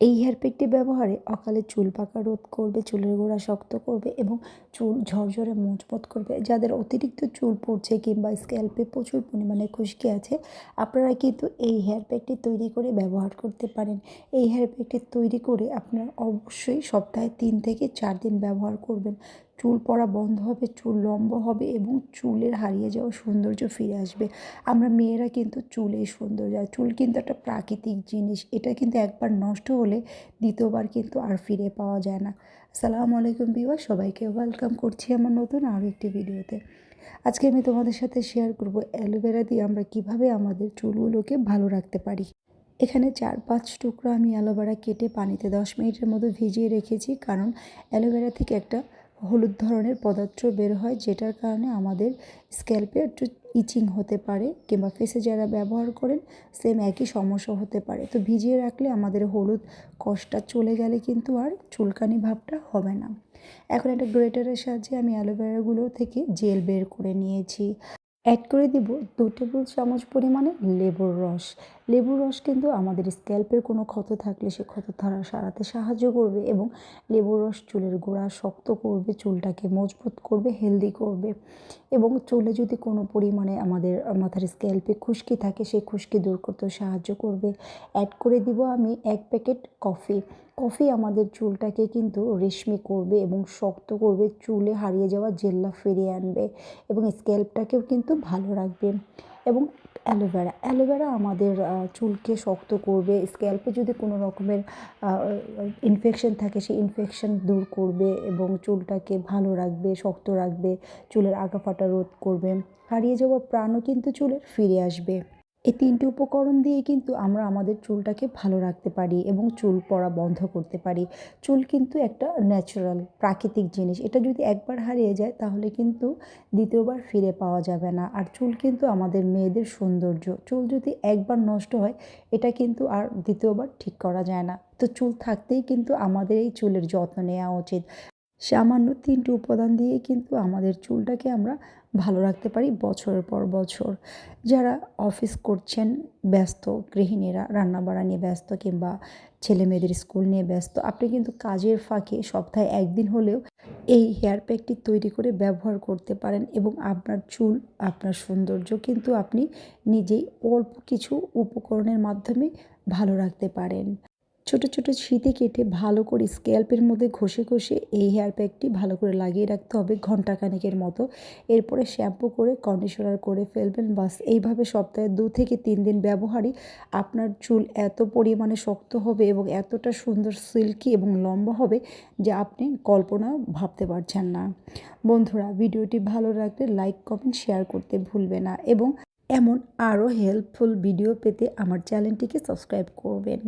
এই হেয়ার প্যাকটি ব্যবহারে অকালে চুল পাকা রোধ করবে, চুলের গোড়া শক্ত করবে এবং চুল ঝরঝরে মজবুত করবে। যাদের অতিরিক্ত চুল পড়ছে কিংবা স্ক্যাল্পে প্রচুর পরিমাণে খুশকি আছে, আপনারা কিন্তু এই হেয়ার প্যাকটি তৈরি করে ব্যবহার করতে পারেন। এই হেয়ার প্যাকটি তৈরি করে আপনারা অবশ্যই সপ্তাহে তিন থেকে চার দিন ব্যবহার করবেন। চুল পড়া বন্ধ হবে, চুল লম্বা হবে এবং চুলের হারিয়ে যাওয়া সৌন্দর্য ফিরে আসবে। আমরা মেয়েরা কিন্তু চুলেই সৌন্দর্য চুল কিন্তু একটা প্রাকৃতিক জিনিস। এটা কিন্তু একবার নষ্ট হলে দ্বিতীয়বার কিন্তু আর ফিরে পাওয়া যায় না। আসসালামু আলাইকুম বিওয়া সবাইকে ওয়েলকাম করছি আমার নতুন আরও একটি ভিডিওতে। আজকে আমি তোমাদের সাথে শেয়ার করব অ্যালোভেরা দিয়ে আমরা কীভাবে আমাদের চুলগুলোকে ভালো রাখতে পারি। এখানে চার পাঁচ টুকরো আমি অ্যালোভেরা কেটে পানিতে দশ মিনিটের মতো ভিজিয়ে রেখেছি, কারণ অ্যালোভেরা থেকে একটা হলুদ ধরনের পদার্থ বের হয়, যেটার কারণে আমাদের স্ক্যাল্পে একটু ইচিং হতে পারে কিংবা ফেসে যারা ব্যবহার করেন, সেম একই সমস্যা হতে পারে। তো ভিজিয়ে রাখলে আমাদের হলুদ কষটা চলে গেলে কিন্তু আর চুলকানি ভাবটা হবে না। এখন একটা গ্রেটারের সাহায্যে আমি অ্যালোভেরাগুলো থেকে জেল বের করে নিয়েছি। অ্যাড করে দিব দু টেবিল চামচ পরিমাণে লেবুর রস। লেবুর রস কিন্তু আমাদের স্ক্যাল্পের কোনো ক্ষত থাকলে সে ক্ষত ধারা সারাতে সাহায্য করবে এবং লেবুর রস চুলের গোড়া শক্ত করবে, চুলটাকে মজবুত করবে, হেলদি করবে। এবং চুলে যদি কোনো পরিমাণে আমাদের মাথার স্ক্যাল্পে খুশকি থাকে, সেই খুশকি দূর করতেও সাহায্য করবে। অ্যাড করে দিব আমি এক প্যাকেট কফি কফি আমাদের চুলটাকে কিন্তু রেশমি করবে এবং শক্ত করবে, চুলে হারিয়ে যাওয়া জেল্লা ফিরিয়ে আনবে এবং স্ক্যাল্পটাকেও কিন্তু ভালো রাখবে। এবং অ্যালোভেরা। অ্যালোভেরা আমাদের চুলকে শক্ত করবে, স্ক্যাল্পে যদি কোনো রকমের ইনফেকশন থাকে, সেই ইনফেকশন দূর করবে এবং চুলটাকে ভালো রাখবে, শক্ত রাখবে, চুলের আঁকা ফাটা রোধ করবে। হারিয়ে যাওয়া প্রাণও কিন্তু চুলের ফিরে আসবে। এই তিনটি উপকরণ দিয়ে কিন্তু আমরা আমাদের চুলটাকে ভালো রাখতে পারি এবং চুল পড়া বন্ধ করতে পারি। চুল কিন্তু একটা ন্যাচারাল প্রাকৃতিক জিনিস। এটা যদি একবার হারিয়ে যায়, তাহলে কিন্তু দ্বিতীয়বার ফিরে পাওয়া যাবে না। আর চুল কিন্তু আমাদের মেয়েদের সৌন্দর্য। চুল যদি একবার নষ্ট হয়, এটা কিন্তু আর দ্বিতীয়বার ঠিক করা যায় না। তো চুল থাকতেই কিন্তু আমাদের এই চুলের যত্ন নেওয়া উচিত। সামান্য তিনটি উপাদান দিয়ে কিন্তু আমাদের চুলটাকে আমরা ভালো রাখতে পারি বছরের পর বছর। যারা অফিস করছেন, ব্যস্ত, গৃহিণীরা, রান্নাবাড়া নিয়ে ব্যস্ত কিংবা ছেলে মেয়েদের স্কুল নিয়ে ব্যস্ত, আপনি কিন্তু কাজের ফাঁকে সপ্তাহে একদিন হলেও এই হেয়ার প্যাকটি তৈরি করে ব্যবহার করতে পারেন এবং আপনার চুল, আপনার সৌন্দর্য কিন্তু আপনি নিজেই অল্প কিছু উপকরণের মাধ্যমে ভালো রাখতে পারেন। ছোট ছোট ছিটে কেটে ভালো করে স্ক্যাল্পের মধ্যে ঘষে ঘষে এই হেয়ার প্যাকটি ভালো করে লাগিয়ে রাখতে হবে ঘন্টাখানেকের মতো। এরপরে শ্যাম্পু করে কন্ডিশনার করে ফেলবেন। বাস এইভাবে সপ্তাহে দু থেকে তিন দিন ব্যবহারই আপনার চুল এত পরিমাণে শক্ত হবে এবং এতটা সুন্দর সিল্কি এবং লম্বা হবে যে আপনি কল্পনা ভাবতে পারছেন না। বন্ধুরা, ভিডিওটি ভালো লাগলে লাইক কমেন্ট শেয়ার করতে ভুলবে না এবং এমন আরও হেল্পফুল ভিডিও পেতে আমার চ্যানেলটিকে সাবস্ক্রাইব করবেন।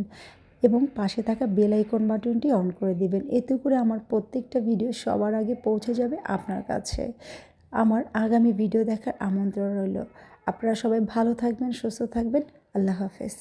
এবং পাশে থাকা বেল আইকন বাটনটি অন করে দিবেন। এতে করে আমার প্রত্যেকটা ভিডিও সবার আগে পৌঁছে যাবে আপনার কাছে। আমার আগামী ভিডিও দেখার আমন্ত্রণ রইল। আপনারা সবাই ভালো থাকবেন, সুস্থ থাকবেন। আল্লাহ হাফেজ।